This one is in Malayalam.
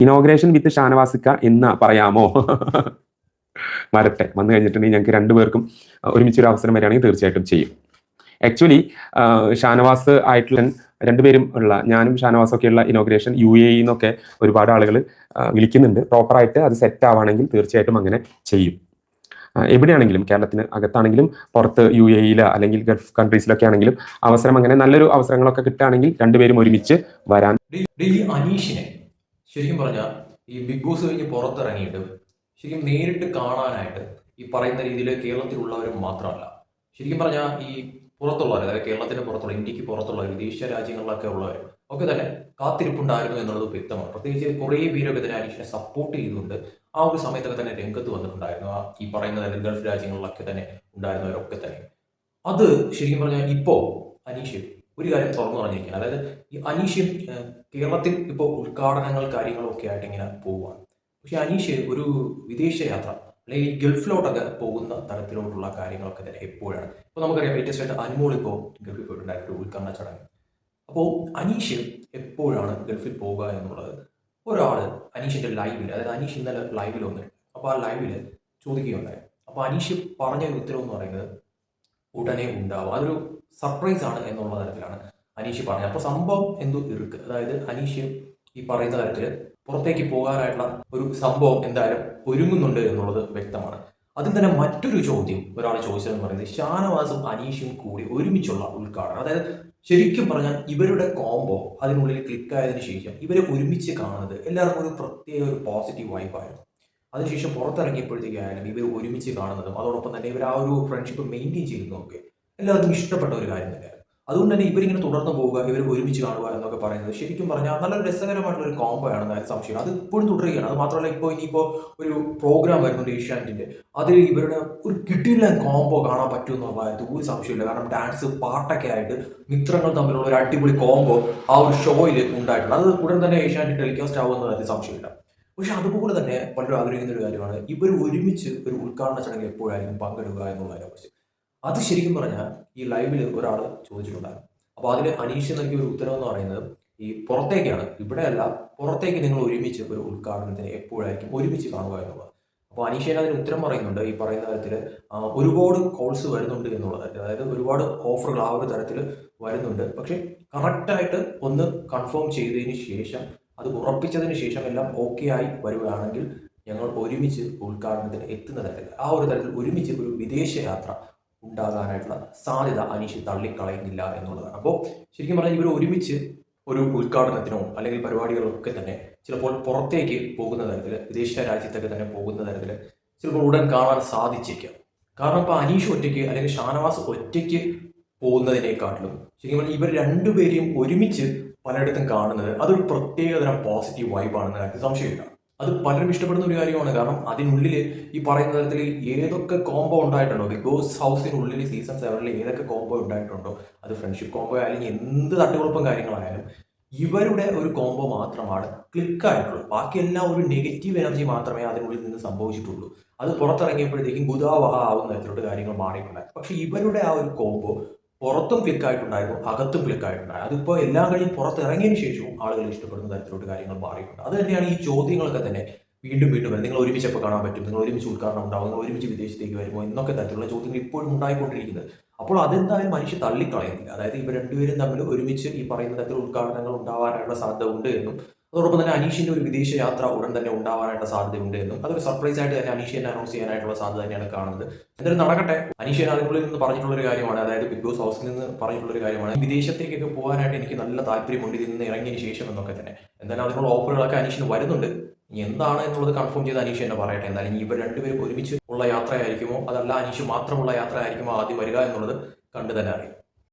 ഇനോഗ്രേഷൻ വിത്ത് ഷാനവാസിക്ക എന്ന് പറയാമോ? വരട്ടെ. വന്നു കഴിഞ്ഞിട്ടുണ്ടെങ്കിൽ ഞങ്ങൾക്ക് രണ്ടുപേർക്കും ഒരുമിച്ച് ഒരു അവസരം വരികയാണെങ്കിൽ തീർച്ചയായിട്ടും ചെയ്യും. ആക്ച്വലി ഷാനവാസ് ആയിട്ടുള്ള രണ്ടുപേരും ഉള്ള ഞാനും ഷാനവാസും ഒക്കെയുള്ള ഇനോഗ്രേഷൻ യു എ എന്നൊക്കെ ഒരുപാട് ആളുകൾ വിളിക്കുന്നുണ്ട്. പ്രോപ്പറായിട്ട് അത് സെറ്റ് ആവുകയാണെങ്കിൽ തീർച്ചയായിട്ടും അങ്ങനെ ചെയ്യും. എവിടെയാണെങ്കിലും കേരളത്തിന് അകത്താണെങ്കിലും പുറത്ത് യു എയിലോ അല്ലെങ്കിൽ ഗൾഫ് കൺട്രീസിലൊക്കെ ആണെങ്കിലും അവസരം അങ്ങനെ നല്ലൊരു അവസരങ്ങളൊക്കെ കിട്ടുകയാണെങ്കിൽ രണ്ടുപേരും ഒരുമിച്ച് വരാൻ അനീഷിനെ ശരിക്കും പറഞ്ഞാൽ ഈ ബിഗ് ബോസ് കഴിഞ്ഞ് പുറത്തിറങ്ങിയിട്ട് ശരിക്കും നേരിട്ട് കാണാനായിട്ട് ഈ പറയുന്ന രീതിയിൽ കേരളത്തിലുള്ളവർ മാത്രമല്ല. ശരിക്കും പറഞ്ഞാൽ ഈ പുറത്തുള്ളവർ അതായത് കേരളത്തിന് പുറത്തുള്ള ഇന്ത്യയ്ക്ക് പുറത്തുള്ള വിദേശ രാജ്യങ്ങളിലൊക്കെ ഉള്ളവർ ഒക്കെ തന്നെ കാത്തിരിപ്പുണ്ടായിരുന്നു എന്നുള്ളത് വ്യക്തമാണ്. പ്രത്യേകിച്ച് കുറേ പേരൊക്കെ തന്നെ അനീഷിനെ സപ്പോർട്ട് ചെയ്തുകൊണ്ട് ആ ഒരു സമയത്തൊക്കെ തന്നെ രംഗത്ത് വന്നിട്ടുണ്ടായിരുന്നു. ആ ഈ പറയുന്ന ഗൾഫ് രാജ്യങ്ങളിലൊക്കെ തന്നെ ഉണ്ടായിരുന്നവരൊക്കെ തന്നെ. അത് ശരിക്കും പറഞ്ഞാൽ ഇപ്പോൾ അനീഷ് ഒരു കാര്യം തുറന്നു പറഞ്ഞിരിക്കുകയാണ്. അതായത് ഈ അനീഷ് കേരളത്തിൽ ഇപ്പോൾ ഉദ്ഘാടനങ്ങൾ കാര്യങ്ങളൊക്കെ ആയിട്ട് ഇങ്ങനെ പോവുകയാണ്. പക്ഷെ അനീഷ് ഒരു വിദേശ യാത്ര അല്ലെങ്കിൽ ഗൾഫിലോട്ടൊക്കെ പോകുന്ന തരത്തിലോട്ടുള്ള കാര്യങ്ങളൊക്കെ തന്നെ എപ്പോഴാണ്? ഇപ്പോൾ നമുക്കറിയാം ലേറ്റസ്റ്റ് ആയിട്ട് അനുമോൾ ഇപ്പോൾ ഗൾഫിൽ പോയിട്ടുണ്ടായിരുന്നു ഒരു ഉദ്ഘാടന ചടങ്ങ്. അപ്പോൾ അനീഷ് എപ്പോഴാണ് ഗൾഫിൽ പോവുക എന്നുള്ളത്? ഒരാൾ അനീഷിന്റെ ലൈവിൽ അതായത് അനീഷ് ഇന്നലെ ലൈവിൽ വന്നിട്ടുണ്ട് അപ്പോൾ ആ ലൈവിൽ ചോദിക്കുകയുണ്ടായി. അപ്പോൾ അനീഷ് പറഞ്ഞ ഉത്തരവെന്ന് പറയുന്നത് ഉടനെ ഉണ്ടാവും അതൊരു സർപ്രൈസ് ആണ് എന്നുള്ള തരത്തിലാണ് അനീഷ് പറഞ്ഞത്. അപ്പോൾ സംഭവം എന്തോ ഇറുക്ക്. അതായത് അനീഷ് ഈ പറയുന്ന തരത്തിൽ പുറത്തേക്ക് പോകാനായിട്ടുള്ള ഒരു സംഭവം എന്തായാലും ഒരുങ്ങുന്നുണ്ട് എന്നുള്ളത് വ്യക്തമാണ്. അതിൽ തന്നെ മറ്റൊരു ചോദ്യം ഒരാൾ ചോദിച്ചതെന്ന് പറയുന്നത് ഷാനവാസും അനീഷും കൂടി ഒരുമിച്ചുള്ള ഉദ്ഘാടനം. അതായത് ശരിക്കും പറഞ്ഞാൽ ഇവരുടെ കോംബോ അതിനുള്ളിൽ ക്ലിക്ക് ആയതിനു ശേഷം ഇവരെ ഒരുമിച്ച് കാണുന്നത് എല്ലാവർക്കും ഒരു പ്രത്യേക ഒരു പോസിറ്റീവ് വൈബായിരുന്നു അതിനുശേഷം പുറത്തിറങ്ങിയപ്പോഴത്തേക്കായാലും ഇവർ ഒരുമിച്ച് കാണുന്നതും അതോടൊപ്പം തന്നെ ഇവർ ആ ഒരു ഫ്രണ്ട്ഷിപ്പ് മെയിന്റെയിൻ ചെയ്യുന്നതൊക്കെ എല്ലാവർക്കും ഇഷ്ടപ്പെട്ട ഒരു കാര്യം തന്നെയാണ് അതുകൊണ്ട് തന്നെ ഇവരിങ്ങനെ തുടർന്ന് പോവുക ഇവർ ഒരുമിച്ച് കാണുക എന്നൊക്കെ പറയുന്നത് ശരിക്കും പറഞ്ഞാൽ നല്ല രസകരമായിട്ടുള്ള ഒരു കോംബോ ആണെന്ന് അതിന് സംശയം. അത് ഇപ്പോഴും തുടരുകയാണ്. അത് മാത്രമല്ല ഇപ്പോൾ ഇനിയിപ്പോൾ ഒരു പ്രോഗ്രാം വരുന്നുണ്ട് ഏഷ്യാനെറ്റിന്റെ. അതിൽ ഇവരുടെ ഒരു കിട്ടിയില്ല കോംബോ കാണാൻ പറ്റുമെന്നുള്ള കാര്യത്തിൽ ഒരു സംശയമില്ല കാരണം ഡാൻസ് പാട്ടൊക്കെ ആയിട്ട് മിത്രങ്ങൾ തമ്മിലുള്ള ഒരു അടിപൊളി കോംബോ ആ ഒരു ഷോയിൽ ഉണ്ടായിട്ടുണ്ട്. അത് ഉടൻ തന്നെ ഏഷ്യാനെറ്റ് ടെലികാസ്റ്റ് ആവുമെന്ന കാര്യത്തിൽ സംശയമില്ല. പക്ഷെ അതുപോലെ തന്നെ പലരും ആഗ്രഹിക്കുന്ന ഒരു കാര്യമാണ്. ഇവർ ഒരുമിച്ച് ഒരു ഉദ്ഘാടന ചടങ്ങിൽ എപ്പോഴായിരിക്കും പങ്കെടുക്കുക എന്നുള്ളതിനെ കുറിച്ച്. അത് ശരിക്കും പറഞ്ഞാൽ ഈ ലൈവിൽ ഒരാൾ ചോദിച്ചിട്ടുണ്ടായിരുന്നു. അപ്പോൾ അതിന് അനീഷ് നൽകിയ ഒരു ഉത്തരം എന്ന് പറയുന്നത് ഈ പുറത്തേക്കാണ്. ഇവിടെയല്ല പുറത്തേക്ക് നിങ്ങൾ ഒരുമിച്ച് ഒരു ഉദ്ഘാടനത്തിന് എപ്പോഴായിരിക്കും ഒരുമിച്ച് കാണുക എന്നുള്ളത്. അപ്പോൾ അനീഷേന അതിന് ഉത്തരം പറയുന്നുണ്ട് ഈ പറയുന്ന തരത്തിൽ ഒരുപാട് കോൾസ് വരുന്നുണ്ട് എന്നുള്ളത്. അതായത് ഒരുപാട് ഓഫറുകൾ ആ ഒരു തരത്തിൽ വരുന്നുണ്ട്. പക്ഷേ കറക്റ്റായിട്ട് ഒന്ന് കൺഫേം ചെയ്തതിന് ശേഷം അത് ഉറപ്പിച്ചതിന് ശേഷം എല്ലാം ഓക്കെ ആയി വരികയാണെങ്കിൽ ഞങ്ങൾ ഒരുമിച്ച് ഉദ്ഘാടനത്തിന് എത്തുന്ന തരത്തിൽ ആ ഒരു തരത്തിൽ ഒരുമിച്ച് ഒരു വിദേശ യാത്ര ഉണ്ടാകാനായിട്ടുള്ള സാധ്യത അനീഷ് തള്ളിക്കളയുന്നില്ല എന്നുള്ളതാണ്. അപ്പോൾ ശരിക്കും പറഞ്ഞാൽ ഇവർ ഒരുമിച്ച് ഒരു ഉദ്ഘാടനത്തിനോ അല്ലെങ്കിൽ പരിപാടികളൊക്കെ തന്നെ ചിലപ്പോൾ പുറത്തേക്ക് പോകുന്ന തരത്തിൽ വിദേശ രാജ്യത്തൊക്കെ തന്നെ പോകുന്ന തരത്തിൽ ചിലപ്പോൾ ഉടൻ കാണാൻ സാധിച്ചേക്കാം. കാരണം ഇപ്പോൾ അനീഷ് ഒറ്റയ്ക്ക് അല്ലെങ്കിൽ ഷാനവാസ് ഒറ്റയ്ക്ക് പോകുന്നതിനേക്കാട്ടിലും ശരിക്കും പറഞ്ഞാൽ ഇവർ രണ്ടുപേരെയും ഒരുമിച്ച് പലയിടത്തും കാണുന്നത് അതൊരു പ്രത്യേകതരം പോസിറ്റീവ് വൈബാണെന്ന് കാര്യത്തിൽ സംശയമില്ല. അത് പലരും ഇഷ്ടപ്പെടുന്ന ഒരു കാര്യമാണ്. കാരണം അതിനുള്ളിൽ ഈ പറയുന്ന തരത്തിൽ ഏതൊക്കെ കോംബോ ഉണ്ടായിട്ടുണ്ടോ? ബിഗ് ബോസ് ഹൗസിനുള്ളിൽ സീസൺ സെവനിൽ ഏതൊക്കെ കോംബോ ഉണ്ടായിട്ടുണ്ടോ? അത് ഫ്രണ്ട്ഷിപ്പ് കോംബോ ആയാലും എന്ത് തട്ടുകുഴപ്പം കാര്യങ്ങളായാലും ഇവരുടെ ഒരു കോംബോ മാത്രമാണ് ക്ലിക്ക് ആയിട്ടുള്ളൂ. ബാക്കിയെല്ലാം ഒരു നെഗറ്റീവ് എനർജി മാത്രമേ അതിനുള്ളിൽ നിന്ന് സംഭവിച്ചിട്ടുള്ളൂ. അത് പുറത്തിറങ്ങിയപ്പോഴത്തേക്കും ഗുദാവഹ ആവുന്ന തരത്തിലോട്ട് കാര്യങ്ങൾ മാറിയിട്ടുണ്ട്. പക്ഷെ ഇവരുടെ ആ ഒരു കോംബോ പുറത്തും ക്ലിക്ക് ആയിട്ടുണ്ടായിരുന്നു അകത്തും ക്ലിക്ക് ആയിട്ടുണ്ടായിരുന്നു. അതിപ്പോൾ എല്ലാ കളിയും പുറത്തിറങ്ങിയതിന് ശേഷവും ആളുകൾ ഇഷ്ടപ്പെടുന്ന തരത്തിലോട്ട് കാര്യങ്ങൾ മാറിയിട്ടുണ്ട്. അത് തന്നെയാണ് ഈ ചോദ്യങ്ങളൊക്കെ തന്നെ. വീണ്ടും വീണ്ടും വരും. നിങ്ങൾ ഒരുമിച്ച് എപ്പോൾ കാണാൻ പറ്റും? നിങ്ങൾ ഒരുമിച്ച് ഉദ്ഘാടനം ഉണ്ടാവും? നിങ്ങൾ ഒരുമിച്ച് വിദേശത്തേക്ക് വരുമോ? എന്നൊക്കെ തരത്തിലുള്ള ചോദ്യങ്ങൾ ഇപ്പോഴും ഉണ്ടായിക്കൊണ്ടിരിക്കുന്നത്. അപ്പോൾ അതെന്തായാലും മനുഷ്യ തള്ളിക്കളയുന്നില്ല. അതായത് ഇവർ രണ്ടുപേരും തമ്മിൽ ഒരുമിച്ച് ഈ പറയുന്ന തരത്തിൽ ഉദ്ഘാടനങ്ങൾ ഉണ്ടാവാനുള്ള സാധ്യത ഉണ്ട് എന്നും അതോടൊപ്പം തന്നെ അനീഷിന്റെ ഒരു വിദേശ യാത്ര ഉടൻ തന്നെ ഉണ്ടാവാനായിട്ട് സാധ്യതയുണ്ട് എന്നും അതൊരു സർപ്രൈസ് ആയിട്ട് തന്നെ അനീഷിനെ അനൗൺസ് ചെയ്യാനായിട്ടുള്ള സാധ്യത തന്നെയാണ് കാണുന്നത്. എന്തായാലും നടക്കട്ടെ. അനീഷൻ അതിനുള്ളിൽ നിന്ന് പറഞ്ഞിട്ടുള്ള ഒരു കാര്യമാണ്. അതായത് ബിഗ് ബോസ് ഹൗസിൽ നിന്ന് പറഞ്ഞിട്ടുള്ള ഒരു കാര്യമാണ്. വിദേശത്തേക്കൊക്കെ പോകാനായിട്ട് എനിക്ക് നല്ല താല്പര്യമുണ്ട്. ഇതിൽ നിന്ന് ഇറങ്ങിയതിന് ശേഷം എന്നൊക്കെ തന്നെ. എന്തായാലും അതിനുള്ള ഓഫറുകളൊക്കെ അനീഷിന് വരുന്നുണ്ട്. ഇനി എന്താണ് എന്നുള്ളത് കൺഫേം ചെയ്ത് അനീഷ് തന്നെ പറയട്ടെ. എന്തായാലും ഇവർ രണ്ടുപേരും ഒരുമിച്ച് ഉള്ള യാത്രയായിരിക്കുമോ? അതല്ല അനീഷ് മാത്രമുള്ള യാത്രയായിരിക്കുമോ ആദ്യം വരിക എന്നുള്ളത് കണ്ടു തന്നെ അറിയാം.